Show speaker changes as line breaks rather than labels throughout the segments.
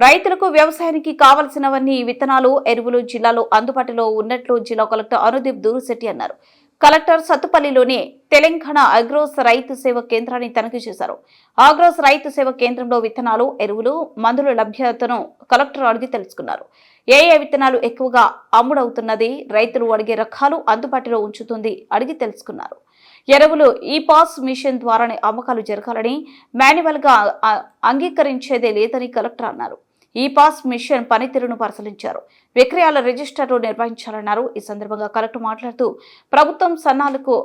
రైతులకు వ్యవసాయానికి కావలసినవన్నీ విత్తనాలు ఎరువులు జిల్లాలో అందుబాటులో ఉన్నట్లు జిల్లా కలెక్టర్ అనుదీప్ దూరుశెట్టి అన్నారు. కలెక్టర్ సత్తుపల్లిలోని తెలంగాణ అగ్రోస్ రైతు సేవ కేంద్రాన్ని తనిఖీ చేశారు. ఆగ్రోస్ రైతు సేవ కేంద్రంలో విత్తనాలు ఎరువులు మందుల లభ్యతను కలెక్టర్ అడిగి తెలుసుకున్నారు. ఏ ఏ విత్తనాలు ఎక్కువగా అమ్ముడవుతున్నది రైతులు అడిగే రకాలు అందుబాటులో ఉంచుతుంది అడిగి తెలుసుకున్నారు. ఎరువులు ఈ పాస్ మిషన్ ద్వారానే అమ్మకాలు జరగాలని మాన్యువల్గా అంగీకరించేదే లేదని కలెక్టర్ అన్నారు. ఈ పాస్ మిషన్ పనితీరును పరిశీలించారు. విక్రయాల రిజిస్టర్లు నిర్వహించాలన్నారు. ఈ సందర్భంగా కలెక్టర్ మాట్లాడుతూ ప్రభుత్వం సన్నాలకు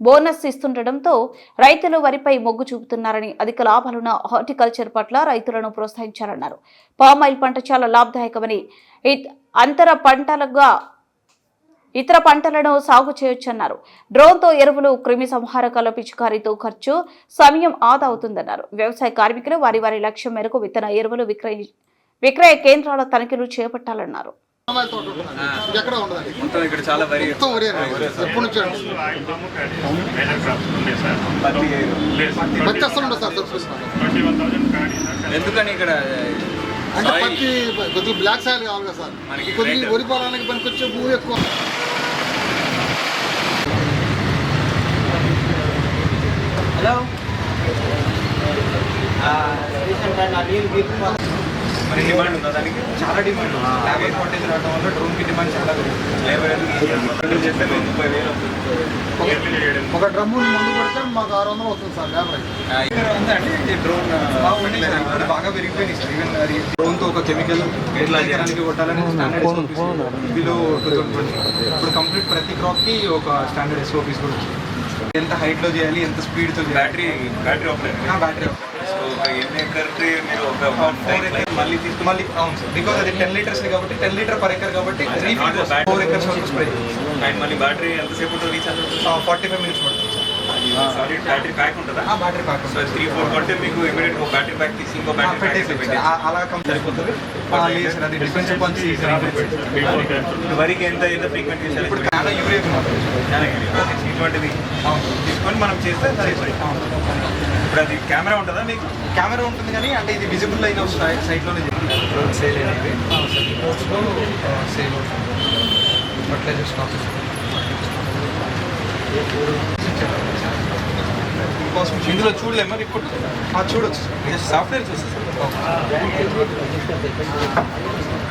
బోనస్ ఇస్తుండటంతో రైతులు వరిపై మొగ్గు చూపుతున్నారని అధిక లాభాలున్న హార్టికల్చర్ పట్ల రైతులను ప్రోత్సహించాలన్నారు. పామాయిల్ పంట చాలా లాభదాయకమని ఇత్- అంతర పంటలుగా ఇతర పంటలను సాగు చేయొచ్చన్నారు. డ్రోన్తో ఎరువులు క్రిమి సంహారకాల పిచికారీతో ఖర్చు సమయం ఆదా అవుతుందన్నారు. వ్యవసాయ కార్మికులు వారి వారి లక్ష్యం మేరకు విత్తన ఎరువులు విక్రయి విక్రయ కేంద్రాల తనిఖీలు చేపట్టాలన్నారు.
ఇక్కడ ఎందుకని
అంటే పత్తి కొద్దిగా బ్లాక్ సాయిల్ కావాలి కదా సార్. కొద్దిగా
రేట్-
వరి పొలానికి పనికొచ్చే భూమి ఎక్కువ.
హలో
మరి డిమాండ్ ఉందా దానికి?
చాలా డిమాండ్ లేబర్ షార్టేజ్ రావడం వల్ల డ్రోన్కి డిమాండ్ చాలా
లేబర్ ముప్పై వేలు
ఒక డ్రమ్ము ముందు కొడితే మాకు ఆరు వందలు వస్తుంది సార్ లేబర్
ఉందా ఈ డ్రోన్
బాగా పెరిగిపోయినాయి సార్. ఈవెన్ అది డ్రోన్తో ఒక కెమికల్ ఎట్లా ఎకరానికి కొట్టాలని స్టాండర్డ్ ఇందులో ఇప్పుడు కంప్లీట్ ప్రతి క్రాప్కి ఒక స్టాండర్డ్ ఎస్ఓపీస్ కూడా వచ్చింది ఎంత హైట్లో చేయాలి ఎంత స్పీడ్తో చేయాలి?
Battery battery operate
battery
so ఒక ఎన్ని ఎకర్కి మీరు ఒక వన్ టైం మళ్ళీ తీసుకుని
మళ్ళీ అవును సార్. బికాస్ అది టెన్ లీటర్స్ కాబట్టి టెన్ లీటర్ పర్ ఎకర్ కాబట్టి త్రీ ఫోర్ ఎకర్స్ వరకు స్ప్రే
అండ్ మళ్ళీ బ్యాటరీ ఎంతసేపు
forty five minutes sir
sorry battery pack ఉంటుందా?
ఆ battery pack
so three four కొట్టే మీకు ఇమీడియట్ ఒక బ్యాటరీ ప్యాక్ తీసి ఇంకో బ్యాటరీ ప్యాక్
అలా కంప్లీట్ అయిపోతుంది ఆ, లేదు సార్ అది డిఫెన్స్ చెప్పాల్సి
ఇప్పుడు వరికి ఎంత ఎంత ఫ్రీక్వెంట్ చేశారు
ఇప్పుడు చాలా
ఇటువంటిది. తీసుకొని మనం చేస్తే సరిపోయి ఇప్పుడు అది కెమెరా ఉంటుందా మీకు?
కెమెరా ఉంటుంది కానీ అంటే ఇది విజిబుల్ అయిన సైట్లోనే సేల్ అనేది. సేల్ ఫర్టిలైజర్ స్టాక్ ఇందులో చూడలేమా ఆ చూడొచ్చు. సాఫ్ట్వేర్ చూస్తే సార్.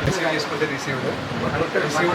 Received received